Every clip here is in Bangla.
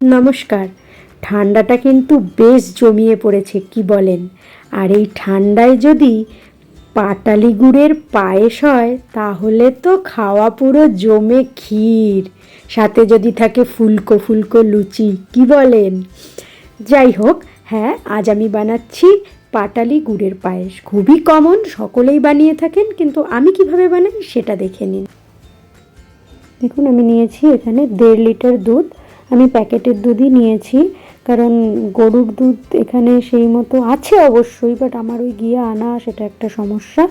নমস্কার। ঠান্ডাটা কিন্তু বেশ জমিয়ে পড়েছে, কি বলেন? আর এই ঠান্ডায় যদি পাটালি গুড়ের পায়েস হয়, তাহলে তো খাওয়া পুরো জমে ক্ষীর। সাথে যদি থাকে ফুলকো ফুলকো লুচি, কি বলেন? যাই হোক হ্যাঁ আজ আমি বানাচ্ছি পাটালি গুড়ের পায়েস। খুবই কমন, সকলেই বানিয়ে থাকেন, কিন্তু আমি কীভাবে বানাই সেটা দেখে নিন। দেখুন, আমি নিয়েছি এখানে দেড় লিটার দুধ আমি প্যাকেটের দুধই নিয়েছি, কারণ গরুর দুধ এখানে সেই মতো আছে অবশ্যই বাট আমার ওই গিয়ে আনা সেটা একটা সমস্যা।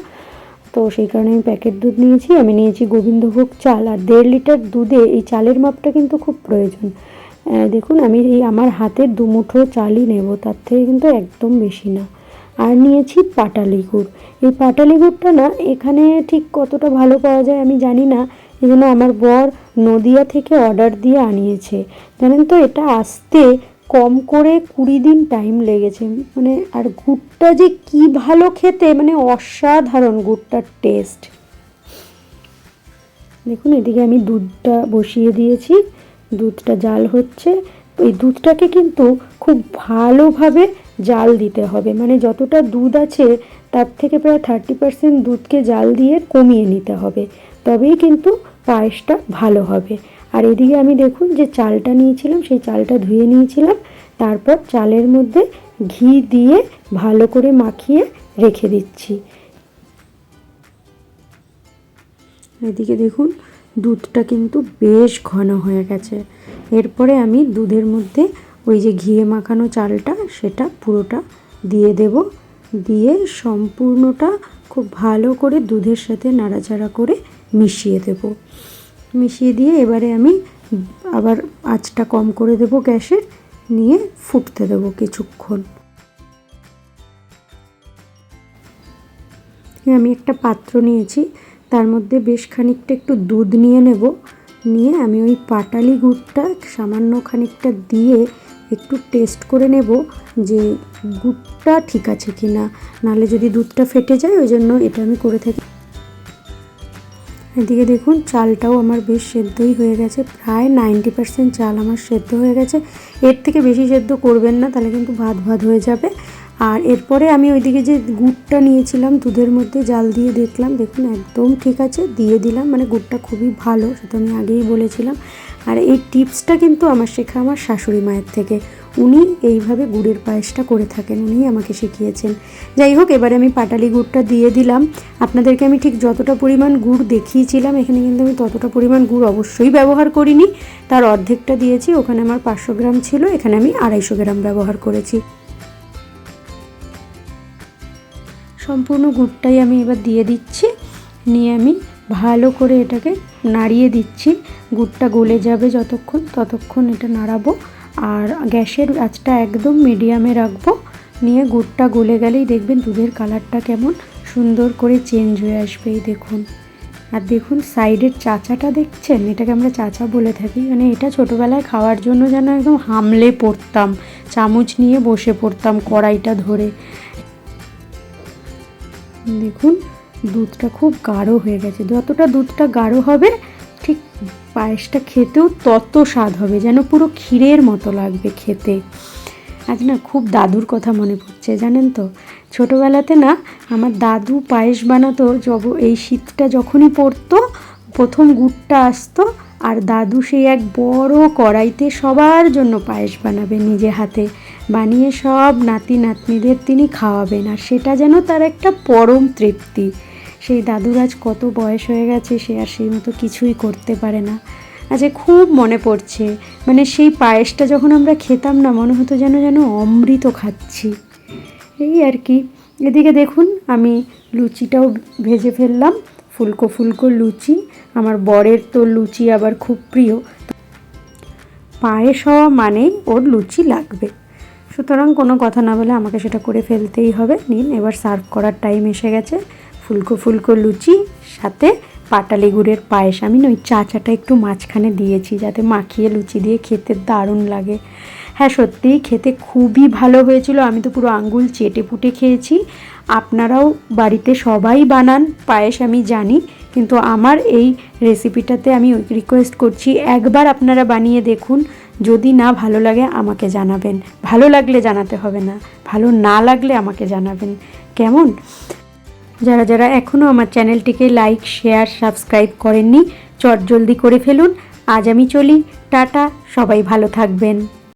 তো সেই কারণে আমি প্যাকেট দুধ নিয়েছি, আমি নিয়েছি গোবিন্দভোগ চাল, আর দেড় লিটার দুধে এই চালের মাপটা কিন্তু খুব প্রয়োজন। দেখুন, আমি এই আমার হাতের দুমুঠো চালই নেব, তার থেকে কিন্তু একদম বেশি না। আর নিয়েছি পাটালি গুড় এই পাটালি গুড়টা না, এখানে ঠিক কতটা ভালো পাওয়া যায় আমি জানি না জন্য আমার বর নদিয়া থেকে অর্ডার দিয়ে আনিয়েছে। জানেন তো, এটা আসতে কম করে কুড়ি দিন টাইম লেগেছে। মানে আর গুড়টা যে কি ভালো খেতে মানে অসাধারণ গুড়টার টেস্ট দেখুন, এদিকে আমি দুধটা বসিয়ে দিয়েছি। দুধটা জাল হচ্ছে। এই দুধটাকে কিন্তু খুব ভালোভাবে জাল দিতে হবে। মানে যতটা দুধ আছে, তার থেকে প্রায় থার্টি পার্সেন্ট দুধকে জাল দিয়ে কমিয়ে নিতে হবে। তবেই কিন্তু পায়েসটা ভালো হবে। আর এদিকে আমি দেখুন যে চালটা নিয়েছিলাম, সেই চালটা ধুয়ে নিয়েছিলাম। তারপর চালের মধ্যে ঘি দিয়ে ভালো করে মাখিয়ে রেখে দিচ্ছি। এদিকে দেখুন, দুধটা কিন্তু বেশ ঘন হয়ে গেছে। এরপরে আমি দুধের মধ্যে ওই যে ঘিয়ে মাখানো চালটা, সেটা পুরোটা দিয়ে দেব। দিয়ে সম্পূর্ণটা খুব ভালো করে দুধের সাথে নাড়াচাড়া করে মিশিয়ে দেব। মিশিয়ে দিয়ে এবারে আমি আবার আঁচটা কম করে দেব গ্যাসের নিয়ে ফুটতে দেবো কিছুক্ষণ। আমি একটা পাত্র নিয়েছি, তার মধ্যে বেশ খানিকটা একটু দুধ নিয়ে নেব। নিয়ে আমি ওই পাটালি গুড়টা সামান্য খানিকটা দিয়ে একটু টেস্ট করে নেব যে গুড়টা ঠিক আছে কি না নাহলে যদি দুধটা ফেটে যায়, ওই জন্য এটা আমি করে থাকি। এদিকে দেখুন, চালটাও আমার বেশ সেদ্ধই হয়ে গেছে। প্রায় নাইনটি পার্সেন্ট চাল আমার সেদ্ধ হয়ে গেছে। এর থেকে বেশি সেদ্ধ করবেন না, তাহলে কিন্তু ভাত ভাত হয়ে যাবে। আর এরপরে আমি ওইদিকে যে গুড়টা নিয়েছিলাম, দুধের মধ্যে জাল দিয়ে দেখলাম। দেখুন, একদম ঠিক আছে, দিয়ে দিলাম। মানে গুড়টা খুবই ভালো, সেটা আমি আগেই বলেছিলাম। আর এই টিপসটা কিন্তু আমার শেখা আমার শাশুড়ি মায়ের থেকে। উনি এইভাবে গুড়ের পায়েসটা করে থাকেন উনি আমাকে শিখিয়েছেন। যাই হোক, এবারে আমি পাটালি গুড়টা দিয়ে দিলাম। আপনাদেরকে আমি ঠিক যতটা পরিমাণ গুড় দেখিয়েছিলাম, এখানে কিন্তু আমি ততটা পরিমাণ গুড় অবশ্যই ব্যবহার করিনি। তার অর্ধেকটা দিয়েছি, ওখানে আমার পাঁচশো গ্রাম ছিল, এখানে আমি আড়াইশো গ্রাম ব্যবহার করেছি। সম্পূর্ণ গুড়টাই আমি এবার দিয়ে দিচ্ছি। নিয়ে আমি ভালো করে এটাকে নাড়িয়ে দিচ্ছি। গুড়টা গলে যাবে যতক্ষণ, ততক্ষণ এটা নাড়াবো। আর গ্যাসের আঁচটা একদম মিডিয়ামে রাখব। নিয়ে গুড়টা গলে গেলেই দেখবেন দুধের কালারটা কেমন সুন্দর করে চেঞ্জ হয়ে আসবে, এই দেখুন। আর দেখুন সাইডের চাচাটা দেখছেন? এটাকে আমরা চাচা বলে থাকি। মানে এটা ছোটোবেলায় খাওয়ার জন্য যেন একদম হামলে পড়তাম। চামচ নিয়ে বসে পড়তাম কড়াইটা ধরে। দেখুন, দুধটা খুব গাঢ় হয়ে গেছে। যতটা দুধটা গাঢ় হবে পায়েসটা খেতেও তত স্বাদ হবে, যেন পুরো ক্ষীরের মতো লাগবে খেতে। আজ না খুব দাদুর কথা মনে পড়ছে, জানেন তো? ছোটোবেলাতে না আমার দাদু পায়েস বানাতো জব এই শীতটা যখনই পড়তো, প্রথম গুড়টা আসতো, আর দাদু সেই এক বড় কড়াইতে সবার জন্য পায়েস বানাবে নিজে হাতে। বানিয়ে সব নাতি নাতনিদের তিনি খাওয়াবেন, আর সেটা যেন তার একটা পরম তৃপ্তি। সেই দাদুর আজ কত বয়স হয়ে গেছে, সে আর সেই মতো কিছুই করতে পারে না। আজকে খুব মনে পড়ছে মানে সেই পায়েসটা যখন আমরা খেতাম না, মনে হতো যেন যেন অমৃত খাচ্ছি। এই আর কি। এদিকে দেখুন, আমি লুচিটাও ভেজে ফেললাম, ফুলকো ফুলকো লুচি। আমার বরের তো লুচি আবার খুব প্রিয়। পায়েস হওয়া মানেই ওর লুচি লাগবে। সুতরাং কোনো কথা না বলে আমাকে সেটা করে ফেলতেই হবে। নিন, এবার সার্ভ করার টাইম এসে গেছে। ফুলকো ফুলকো লুচি, সাথে পাটালি গুড়ের পায়েস। আমি না ওই চাচাটা একটু মাঝখানে দিয়েছি যাতে মাখিয়ে লুচি দিয়ে খেতে দারুণ লাগে। হ্যাঁ সত্যিই খেতে খুবই ভালো হয়েছিল। আমি তো পুরো আঙ্গুল চেটে পুটে খেয়েছি। আপনারাও বাড়িতে সবাই বানান, পায়েস আমি জানি, কিন্তু আমার এই রেসিপিটাতে আমি রিকোয়েস্ট করছি, একবার আপনারা বানিয়ে দেখুন। যদি না ভালো লাগে, আমাকে জানাবেন। ভালো লাগলে জানাতে হবে না, ভালো না লাগলে আমাকে জানাবেন। কেমন? যারা যারা এখনও আমার চ্যানেলটিকে লাইক, শেয়ার, সাবস্ক্রাইব করেননি চট জলদি করে ফেলুন। আজ আমি চলি। টাটা, সবাই ভালো থাকবেন।